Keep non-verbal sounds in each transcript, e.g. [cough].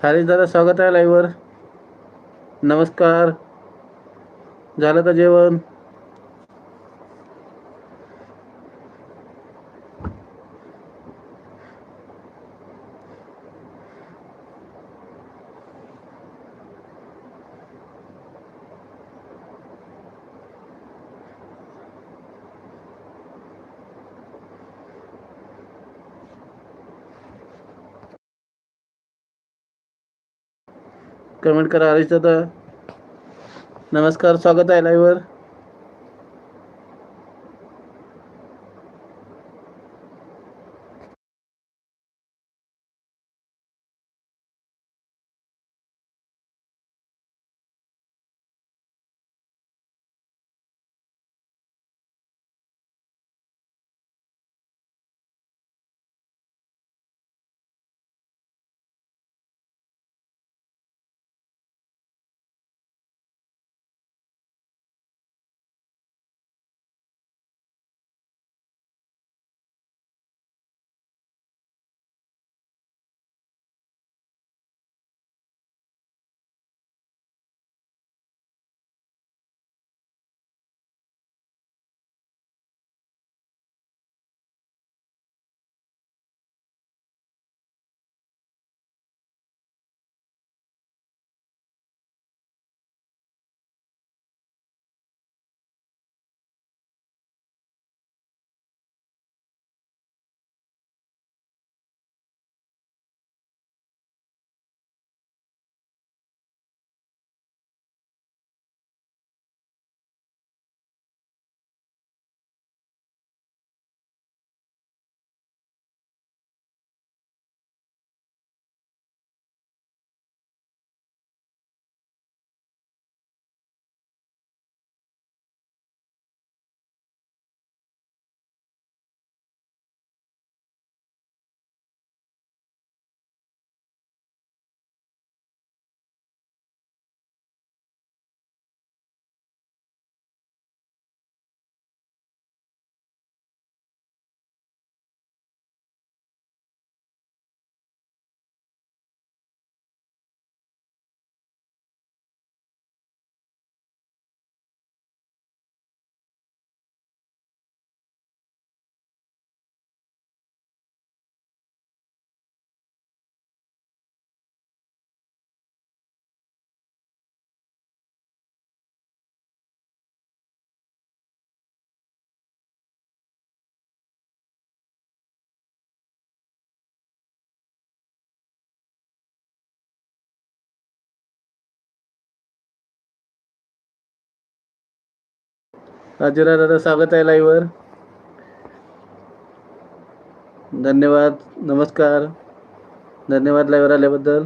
हरीश दादा स्वागत आहे लाईव्हवर नमस्कार. झालं का जेवण? कमेंट करा हरीश दादा नमस्कार स्वागत आहे लाईव्हवर राजीरा दादा स्वागत आहे लाईव्हवर धन्यवाद नमस्कार. धन्यवाद लाईव्हवर आल्याबद्दल.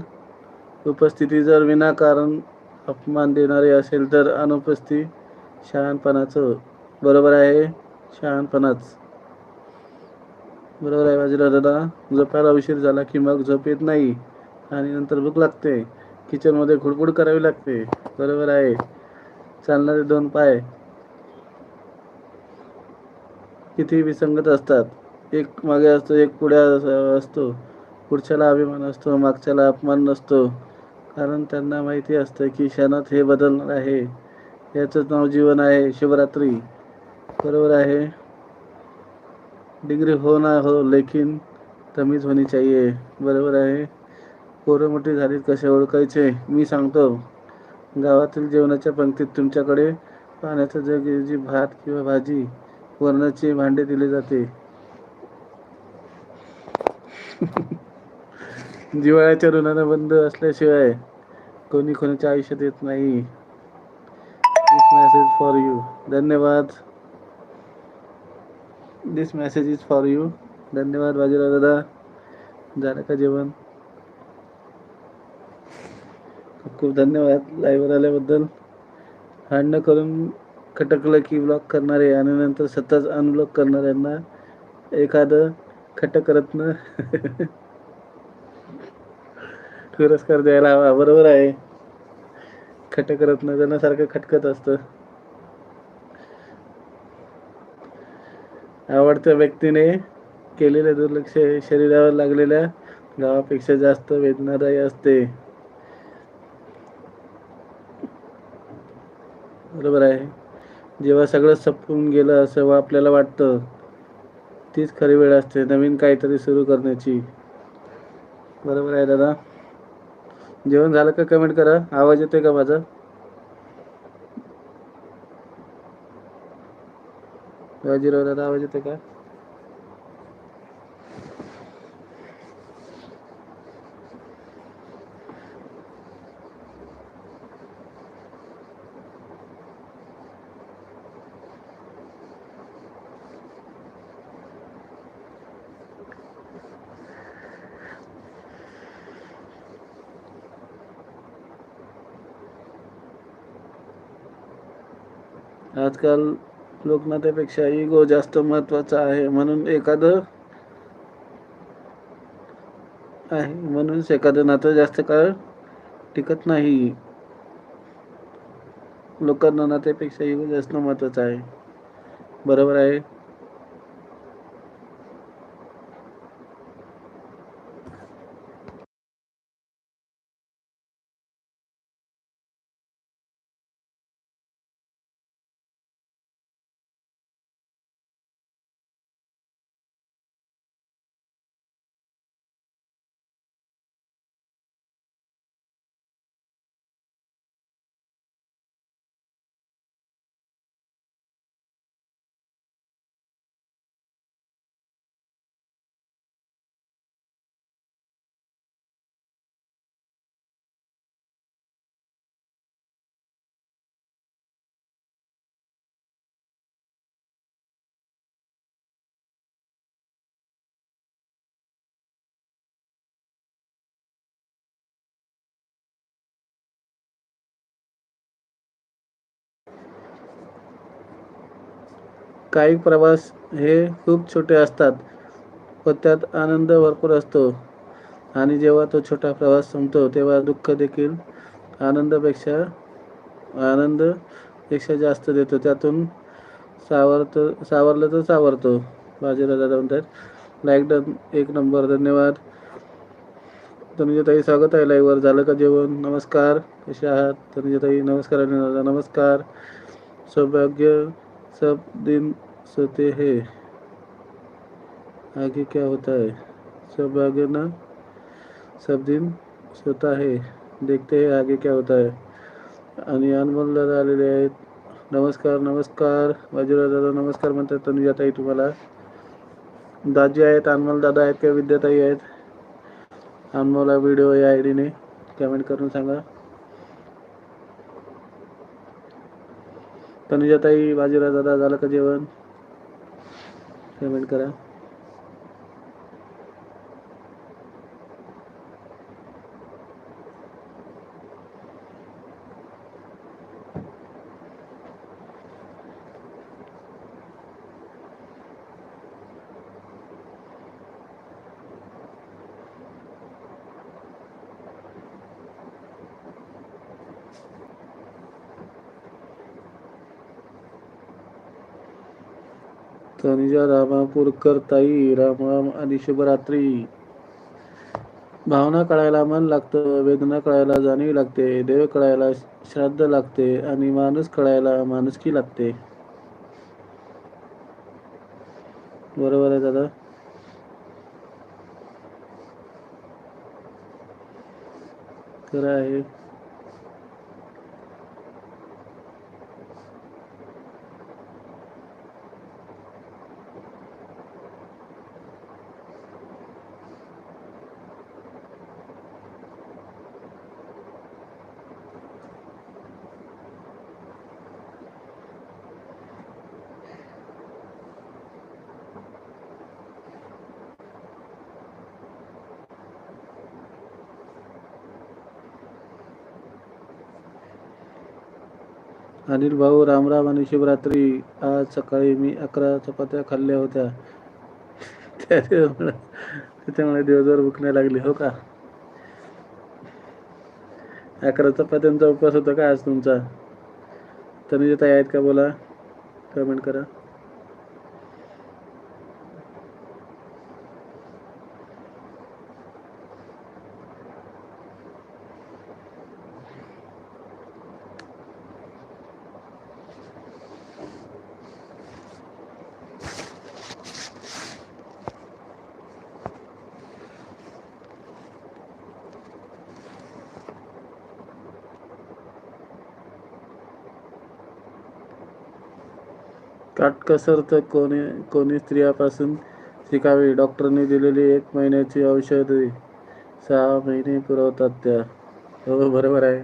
उपस्थिती जर विनाकारण अपमान देणारे असेल तर अनुपस्थित शहाणपणाचं हो. बरोबर आहे शहाणपणाच. बरोबर आहे बाजीरा दादा. झोपायला उशीर झाला की मग झोप येत नाही आणि नंतर भूक लागते. किचनमध्ये खुडखुड करावी लागते. बरोबर आहे. चालणारे दोन पाय किती विसंगत असतात एक मागे असतो एक पुढे असतो. पुढच्याला अभिमान असतो मागच्याला अपमान नसतो. कारण त्यांना माहिती असतं की क्षणात हे बदलणार आहे. याचंच नाव जीवन आहे शिवरात्री बरोबर आहे. डिग्री हो ना हो लेकिन तमीज होनी चाहिए. बरोबर आहे. पोरं मोठी झालीत कसे ओळखायचे? मी सांगतो. गावातील जेवणाच्या पंक्तीत तुमच्याकडे पाण्याचं जग जी भात किंवा भाजी. वर्णाचे भांडे दिले जाते. जिवाळ्याच्या ऋणानं बंद असल्याशिवाय कोणी कोणाच्या आयुष्यात येत नाही. दिस मेसेज फॉर यू धन्यवाद. This message is for you धन्यवाद बाजीराव दादा. झालं का जेवण? खूप खूप धन्यवाद. लाईव्हवर आल्याबद्दल. भांडणं करून खटकलं की ब्लॉक करणारे आणि नंतर सतत अनब्लॉक करणाऱ्यांना एखादं खटकरत्न [laughs] पुरस्कार द्यायला हवा. बरोबर आहे. खटकरत्न जणासारखं खटकत असतं. आवडत्या व्यक्तीने केलेले दुर्लक्ष हे शरीरावर लागलेल्या गावापेक्षा जास्त वेदनादायी असते. बरोबर आहे. जेव्हा सगळं संपून गेलं असं आपल्याला वाटतं तीच खरी वेळ असते नवीन काहीतरी सुरू करण्याची. बरोबर आहे दादा? जेवण झालं का? कमेंट करा. आवाज येतोय का माझा? बाजीराव दादा आवाज येतोय का? आजकाल लोकनाथापेक्षा इगो जास्त महत्त्वाचा आहे म्हणून एखादं आहे म्हणून एखादं नातं जास्त काळ टिकत नाही. लोकांना नात्यापेक्षा इगो जास्त महत्त्वाचा आहे. बरोबर आहे? काही प्रवास हे खूप छोटे असतात व त्यात आनंद भरपूर असतो. आणि जेव्हा तो छोटा प्रवास संपतो तेव्हा दुःख देखील आनंदापेक्षा आनंदपेक्षा जास्त देतो. त्यातून सावरतो सावरलं तर सावरतो. बाजीराव दादा म्हणतात लाईक डन एक नंबर धन्यवाद. तनुजाताई स्वागत आहे लाईव्हवर झालं का जेवण? नमस्कार. कसे आहात? तनुजाताई नमस्कार नमस्कार. सौभाग्य सब दिन सोते है। आगे क्या होता है? सब आगे ना? सब दिन सोता है। देखते हैं आगे क्या होता है। आणि अनमोल दादा आलेले आहेत नमस्कार नमस्कार। बाजीराव दादा नमस्कार म्हणतात तनुजाताई तुम्हाला. दाजी आहेत अनमोल दादा आहेत किंवा विद्याताई आहेत. अनमोला व्हिडिओ या आय डीने कमेंट करून सांगा. तनुजाताई बाजीराव दादा झालं का जेवण? पेमेंट करा. तनुजा रामापूरकर ताई राम राम आणि शुभरात्री. भावना कळायला मन लागतं वेदना कळायला जाणीव लागते देव कळायला श्राद्ध लागते आणि माणूस कळायला माणुसकी लागते. बरोबर आहे दादा. खरं आहे. अनिल भाऊ रामराम आणि शिवरात्री आज सकाळी मी अकरा चपात्या खाल्ल्या होत्या. त्याच्यामुळे त्याच्यामुळे दिवसभर भूक नाही लागली हो का? अकरा चपात्यांचा उपवास होता का आज तुमचा? तर ताई आहेत का बोला? कमेंट करा. काटकसर तर कोणी कोणी स्त्रियापासून शिकावी? डॉक्टरने दिलेली एक महिन्याची औषधे सहा महिने पुरवतात त्या. हो बरोबर आहे.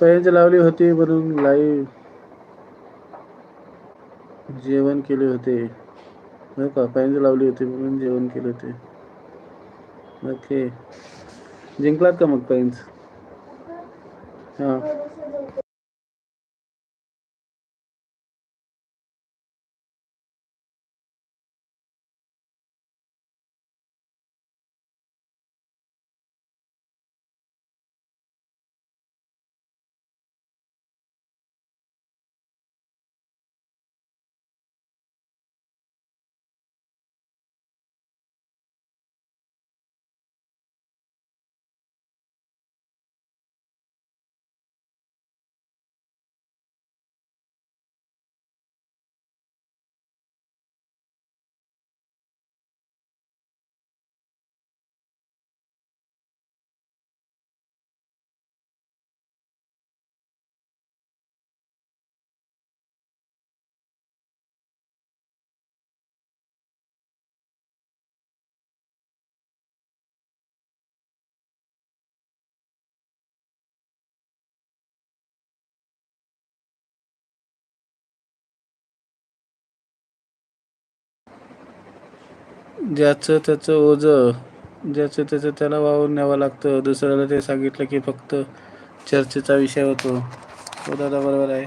पैज लावली होती म्हणून लाईव्ह जेवण केले होते. हो का? पैज लावली होती म्हणून जेवण केले होते. ओके जिंकलात का मग पेन्स ज्याचं त्याचं ओझं ज्याचं त्याचं त्याला वाहून न्यावं लागतं. दुसऱ्याला ते सांगितलं की फक्त चर्चेचा विषय होतो. हो दादा बरोबर आहे.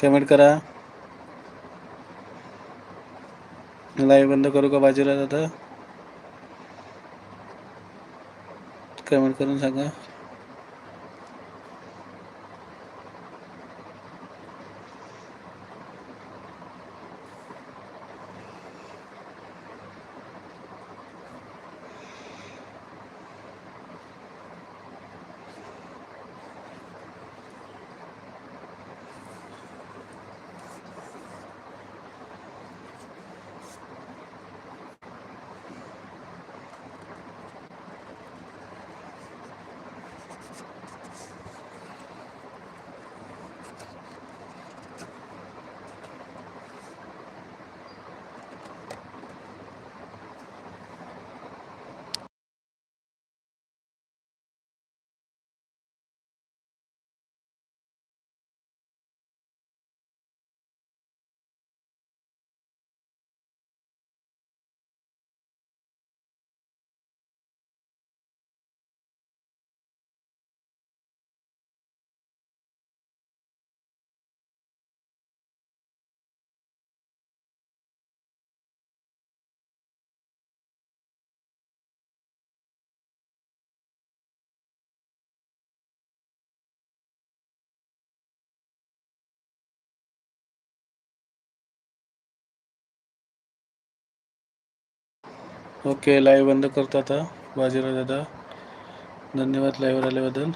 कमेंट करा. लाईव्ह बंद करू का बाजूला आता कमेंट करून सांगा. ओके लाईव्ह बंद करतो आता. बाजीराव दादा धन्यवाद लाईव्हवर आल्याबद्दल.